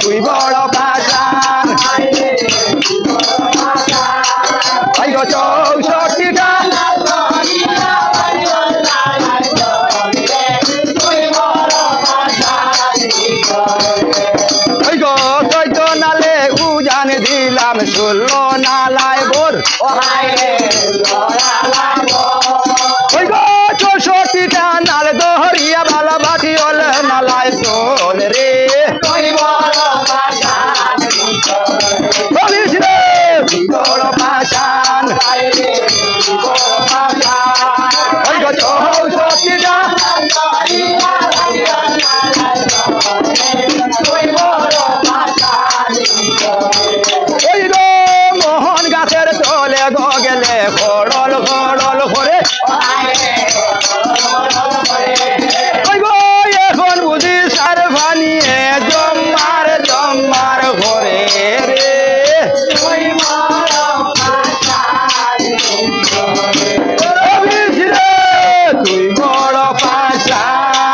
তুই বড় পাশান আইলো চৌষট্টিটা নালে উজান দিলাম ষোলো নালায় বোর চৌষট্টিটা নালে মোহন গাছের তলে গেলে ঘরল ঘর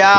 দিয়া